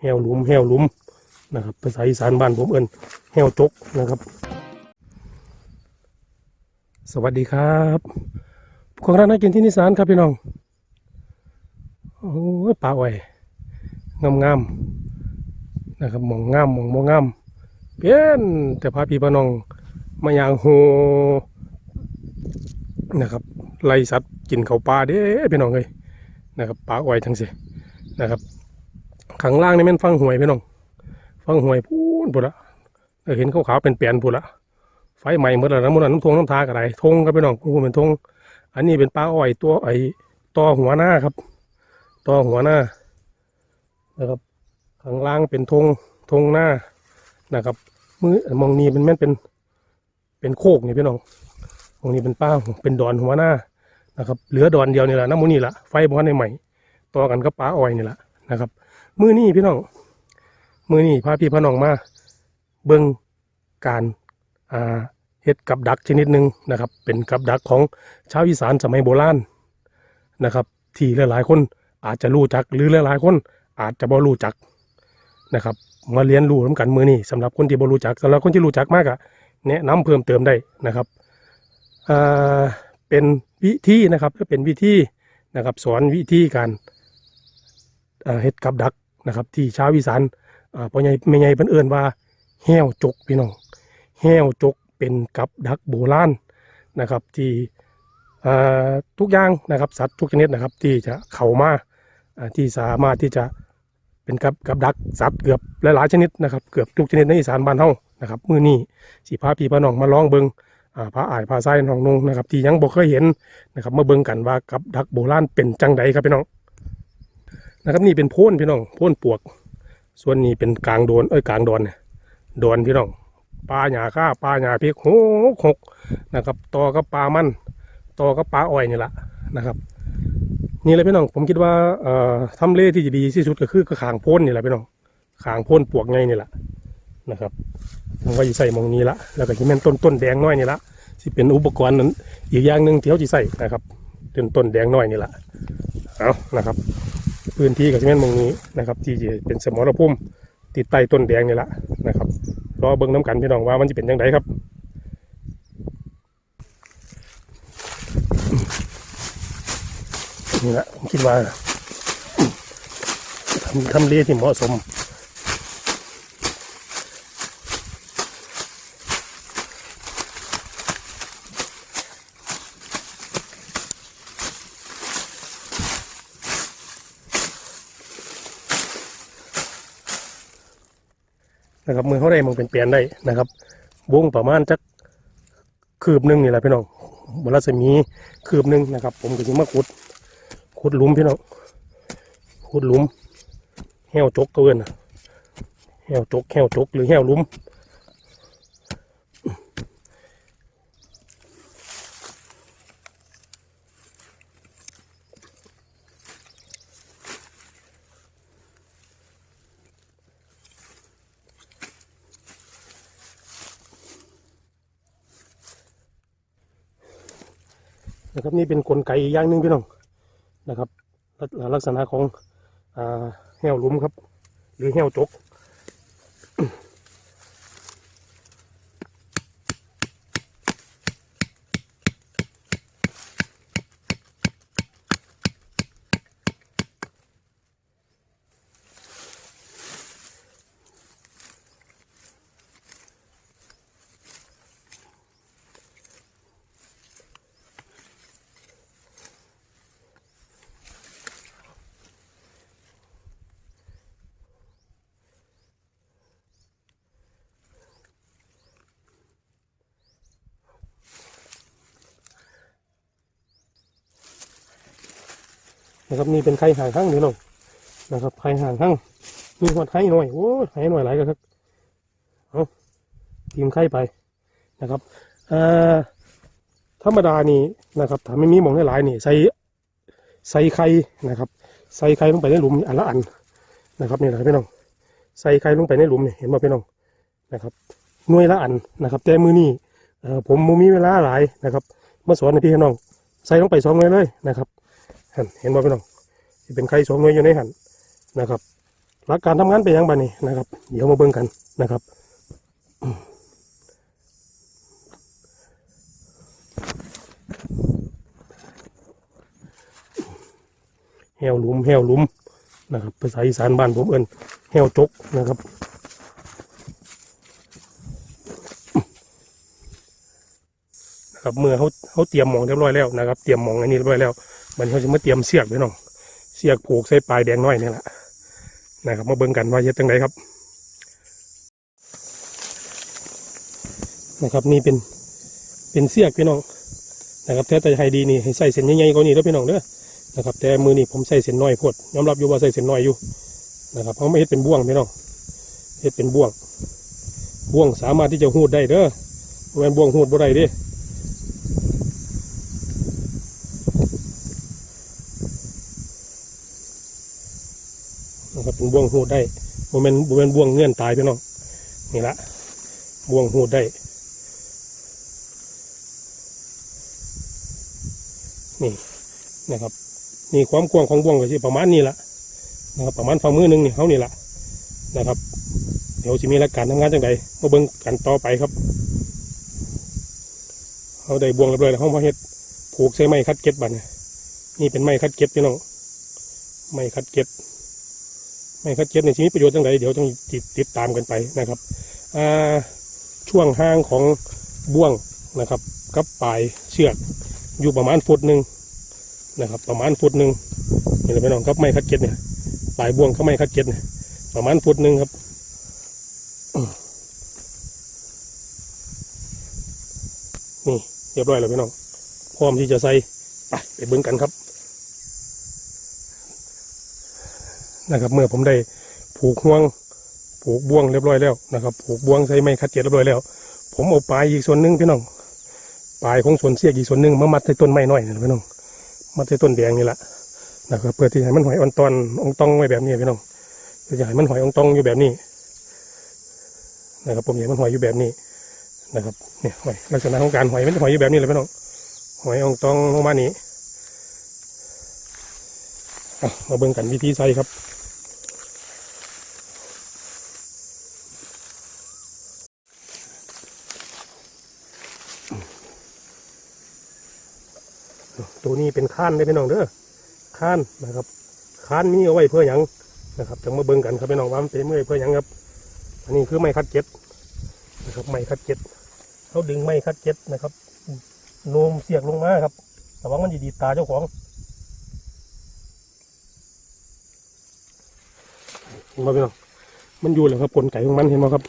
แหวหลุมแหวหลุมนะครับภาษาอีสานบ้านผมเอิ้นแหวจกนะครับ สวัสดีครับของร้านนักกินที่นิสานครับพี่น้องโอ้ยปลาอ้อยงามงามๆนะครับมองงามมองบ่งงามเพี้ยนแต่พาพี่พน้องมาอย่างโหนะครับไล่สัตว์กินเขาปลาเด้พี่น้องเลยนะครับปลาอ้อยทั้งสินะครับ ข้างล่างนี่แมันฟังหวยพี่น้องฟังหวยพูนพูดละเราเห็นขาวๆเป็นเปลี่ยนพูดละไฟใหม่หมดแล้วนะหมดแล้วน้ำทงน้ำทากระไรทงก็ไปน้องกูเป็นทงอันนี้เป็นปลาอ้อยตัวไอ้ตอหัวหน้าครับตอหัวหน้านะครับข้างล่างเป็นทงทงหน้านะครับมือมองนี้เป็นแม่นเป็นเป็นโคกนี่พี่น้องมองนี้เป็นป้าเป็นดอนหัวหน้านะครับเหลือดอนเดียวนี่แหละน้ำมูนี่แหละไฟบ้านในใหม่ต่อกันก็ปลาอ้อยนี่แหละนะครับ มือนี่พี่น้องมือนี่พาพี่พน้องมา เบิ่งการอ่าเฮ็ดกับดักชนิดหนึ่งนะครับ เป็นกับดักของชาวอีสานสมัยโบราณนะครับ ที่หลายๆคนอาจจะรู้จักหรือหลายๆคนอาจจะบ่รู้จักนะครับ มาเรียนรู้ร่วมกันมือนี้สำหรับคนที่บ่รู้จักสำหรับคนที่รู้จักมากอะแนะนำเพิ่มเติมได้นะครับอ่าเป็นวิธีนะครับก็เป็นวิธีนะครับ สอนวิธีการเฮ็ดกับดัก นะครับ ที่ชาวอีสานพ่อใหญ่แม่ใหญ่เพิ่นเอิ้นว่าแห้วจกพี่น้องแห้วจกเป็นกับดักโบราณนะครับ ที่ทุกอย่างนะครับ สัตว์ทุกชนิดนะครับ ที่จะเข้ามาที่สามารถที่จะเป็นกับกับดักสัตว์เกือบหลายๆชนิดนะครับ เกือบทุกชนิดในอีสานบ้านเฮานะครับมื้อนี้สิพาพี่พาน้องมาลองเบิงอ่าพาอ้ายพาไส้น้องนงนะครับ ที่ยังบ่เคยเห็นนะครับมาเบิ่งกันว่ากับดักโบราณเป็นจังใดครับพี่น้อง นะครับนี่เป็นโพ่นพี่น้องโพ่นปวก ส่วนนี้เป็นกลางโดนเอ้ยกลางดอนเนี่ยดอนพี่น้องปลาหยาข้าปลาหยาพริกหกหกนะครับต่อกับปลามันต่อกับปลาอ้อยนี่แหละนะครับนี่แหละพี่น้องผมคิดว่าเอ่อทำเลที่จะดีที่สุดก็คือก็ขางโพ้นนี่แหละพี่น้องขางโพ้นปวกไงนี่แหละนะครับผมว่าจะใส่มองนี้ละแล้วก็ที่แม่นต้นต้นแดงน้อยนี่ละที่เป็นอุปกรณ์นั้นอีกอย่างหนึ่งที่เขาจะใส่นะครับเป็นต้นแดงน้อยนี่แหละเอานะครับ พื้นที่กับที่แม่นหมองนี้นะครับที่จะเป็นสมรภูมิติดใต้ต้นแดงนี่แหละนะครับรอเบิ้งน้ำกันพี่น้องว่ามันจะเป็นยังไงครับนี่แหละผมคิดว่าทำทำเลที่เหมาะสม นะครับมือ เขาได้มึงเป็นเปลี่ยนได้นะครับวงประมาณจักคืบหนึ่งนี่แหละพี่น้องบนรัศมีคืบหนึ่งนะครับ ผมก็จะมาขุดขุดหลุมพี่น้องขุดหลุมแห้วจกเกินแห้วจกแห้วจกหรือแห้วหลุม นะครับนี่เป็นกลไกอีกอย่างหนึ่งพี่น้องนะครับ ลักลักษณะของอ่าแห้วหลุมครับ หรือแหวจก นะครับนี่เป็นไข่ห่างข้างพี่น้องนะครับไข่ห่างข้างมีหัวไข่หน่อยโอ้ไข่หน่อยหลายกันครับเอาทีมไข่ไปนะครับเอ่อธรรมดานี่นะครับถ้าไม่มีหมองหลายๆนี่ใส่ใส่ไข่นะครับ ใส่ไข่ลงไปในหลุมอันละอันนะครับนี่แหละครับพี่น้องใส่ไข่ลงไปในหลุมนี่เห็นไหมพี่น้องนะครับหน่วยละอันนะครับ แต่มือนี่เอ่อผมมีเวลาหลายนะครับมาสอนให้พี่น้อง ใส่ลงไปสองหน่วยเลยนะครับ หันเห็นบ่พี่น้องที่เป็นไข่สองหน่วยอยู่ในหันนะครับหลักการทำงานไปนยังบ้านี้นะครับ เดี๋ยวมาเบิ่งกันนะครับแหวหลุมแหวหลุมนะครับภาษาอีสานบ้านผมเอิ้นแหวจกนะครับ นะครับเมื่อเขาเขาเตรียมมองเรียบร้อยแล้วนะครับเตรียมมองอันนี้เรียบร้อยแล้วมันเขาจะมาเตรียมเสียกไว้น้องเสียกผูกใส่ปลายแดงน้อยนี่แหละนะครับมาเบิ่งกันว่าเฮ็ดจังไดครับ นะครับนี่เป็นเป็นเสียกพี่น้องนะครับแต่แต่ให้ดีนี่ให้ใส่เส้นใหญ่ๆกว่านี้เด้อพี่น้องเด้อนะครับ แต่มือนี่ผมใส่เส้นน้อยพดยอมรับอยู่ว่าใส่เส้นน้อยอยู่นะครับเพราะไม่เฮ็ดเป็นบ่วงพี่น้องเฮ็ดเป็นบ่วงบ่วงสามารถที่จะหูดได้เด้อแม่นบ่วงหูดบ่ได้เด้ นะครับเป็นบ่วงหูดได้บ่แม่นบ่แม่นบ่วงเงื่อนตายพี่น้องนี่ละบ่วงหูดได้ นี่นะครับนี่ความกว้างของบ่วงก็สิประมาณนี้ละนะครับประมาณฝ่ามือหนึ่งนี่เขานี่ละนะครับ เดี๋ยวจะมีหลักการทำงานจังใดมาเบิ่งกันต่อไปครับเขาได้บ่วงเรียบร้อยแล้วเขามาเฮ็ดผูกใส่ไม้คัดเก็บบันนี่เป็นไม้คัดเก็บพี่น้องไม้คัดเก็บ ไม้คัดเก็บในชีวิตประโยชน์จังใดเดี๋ยวต้องติดติดตามกันไปนะครับช่วงห่างของบ่วงนะครับกับปลายเชือกอยู่ประมาณฟุตหนึ่งนะครับ ประมาณฟุตหนึ่งนี่แหละพี่น้องครับไม้คัดเก็ตเนี่ยปลายบ่วงก็ไม้คัดเก็ตเนี่ยประมาณฟุตหนึ่งครับนี่เรียบร้อยแล้วพี่น้องพร้อมที่จะใส่ไปไปเบิ้งกันครับ นะครับ เมื่อผมได้ผูกห่วง ผูกบ่วงเรียบร้อยแล้วนะครับ ผูกบ่วงใส่ไม้คัดเก็ตเรียบร้อยแล้ว ผมเอาปลายอีกส่วนหนึ่งพี่น้องปลายของส่วนเสียกอีกส่วนหนึ่งมามัดใส่ต้นไม้น้อยนะพี่น้องมัดใส่ต้นแดงนี่แหละนะครับเพื่อที่ให้มันหอยอ่อนตอนองตองไว้แบบนี้พี่น้องเพื่อจะให้มันหอยองตองอยู่แบบนี้นะครับผมอยากมันหอยอยู่แบบนี้นะครับเนี่ยหอยลักษณะของการหอยมันจะหอยอยู่แบบนี้เลยพี่น้องหอยองตองลงมานี้มาเบิ่งกันวิธีใส่ครับ ตัวนี้เป็นข้านได้พี่น้องเด้อข้านนะครับข้านนี้เอาไว้เพื่อหยังนะครับจะมาเบิ่งกันครับพี่น้องว่ามันเป็นเมื่อยเพื่อหยังครับ อันนี้คือไม้คัดเจ็ดนะครับไม้คัดเจ็ดเขาดึงไม้คัดเจ็ดนะครับโนมเสียกลงมาครับแต่ว่ามันจะดีตาเจ้าของเห็นไหมพี่น้องมันอยู่เลยครับกลไกของมันเห็นไหมครับ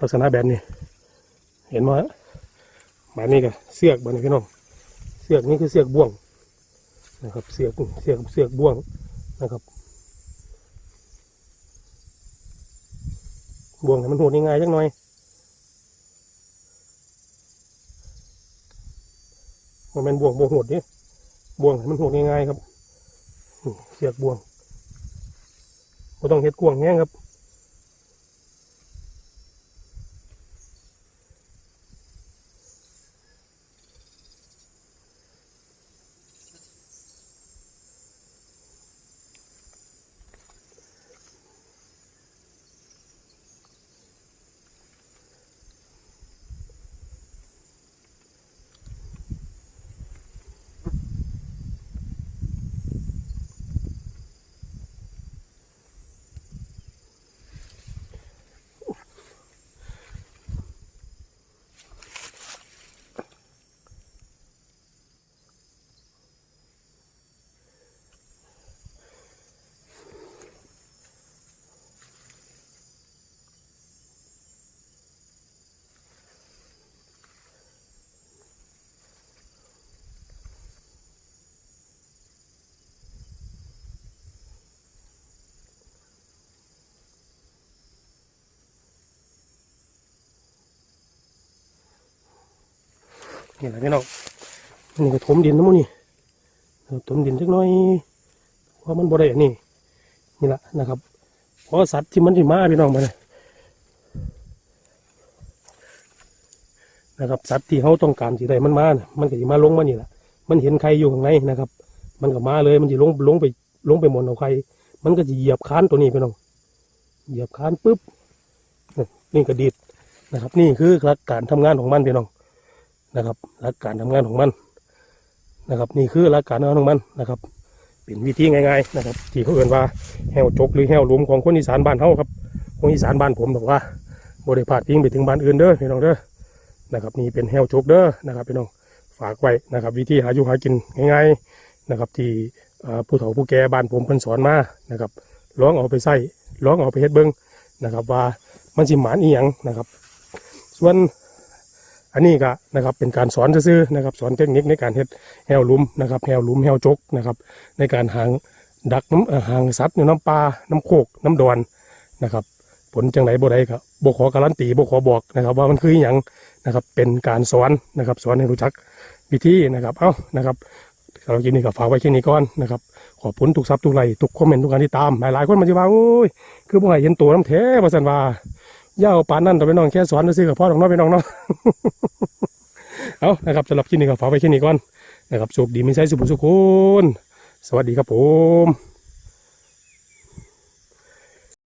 ลักษณะแบบนี้ เห็นไหมแบบนี้ก็เสือกแบบนี้พี่น้อง สือกนี่คือเสือกบ่วงนะครับ เสือกเสือกเสือกบ่วงนะครับบ่วงให้มันโหดง่ายๆจังหน่อยมันเป็นบ่วงบ่วงโหดนี่บ่วงให้มันโหดง่ายๆครับเสียกบ่วงบ่ต้องเฮ็ดกวงแห้งครับ นี่แหละพี่น้องนนี้ก็ถมดินนะมั้งนี่ถมดินจักน่อยเพราะมันบ่ได้อันนี้นี่แหละนะครับเพราะสัตว์ที่มันที่มาพี่น้องมาเลยนะครับสัตว์ที่เขาต้องการสิได้มันมานะมันก็จะมาลงมานี่แหละมันเห็นใครอยู่ข้างในนะครับ มันก็มาเลยมันจะลงลงไปลงไปหมดเอาใคร มันก็จะเหยียบค้านตัวนี้พี่น้องเหยียบค้านปุ๊บนี่กระดิดนะครับ นี่คือหลักการทำงานของมันพี่น้อง นะครับหลักการทำงานของมันนะครับ นี่คือหลักการทำงานของมันนะครับ เป็นวิธีง่ายๆนะครับ ที่เขาเอ่นว่าแหวจกหรือแหวหลุมของคนอีสานบ้านเฮาครับคนอีสานบ้านผมบอกว่าบริพาดพิงไปถึงบ้านอื่นเด้อพี่น้องเด้อนะครับนี่เป็นแหวจกเด้อนะครับพี่น้องฝากไว้นะครับ วิธีหาอยู่หากินง่ายๆนะครับ ที่ผู้เฒ่าผู้แก่บ้านผมเพิ่นสอนมานะครับลองเอาไปใส่ลองเอาไปเฮ็ดเบิ่งนะครับ ว่ามันสิหมานอีหยังนะครับ ส่วน อันนี้ก็นะครับเป็นการสอนซื่อๆนะครับสอนเทคนิคในการเฮ็ดแหวลุมนะครับแหวลุมแหวจกนะครับในการหางดักน้ำหางสัตว์น้ำปลาน้ำโคกน้ำดอนนะครับผลจังไหนบ่ได้ครับบ่ขอการันตีบ่ขอบอกนะครับ ว่ามันคืออย่างนะครับเป็นการสอนนะครับสอนให้รู้จักวิธีนะครับเอ้านะครับเรากินนี่ก็ฝากไว้แค่นี้ก่อนนะครับขอบคุณทุกซับทุกไลค์ทุกคอมเมนต์ทุกการที่ตามหลายๆคนมันจะว่าโอ้ยคือบ่ให้เห็นตัวน้ำแท้ว่าซั่นว่า ย่าเอาปานนั่นต่อไปน้องแค่สอนซื้อกับพ่อของน้องไปน้องเนาะเอานะครับสำหรับคลิปนี้ก็ฝากไว้แค่นี้ก่อนนะครับโชคดีมีใช่สุขสุขคนสวัสดีครับผม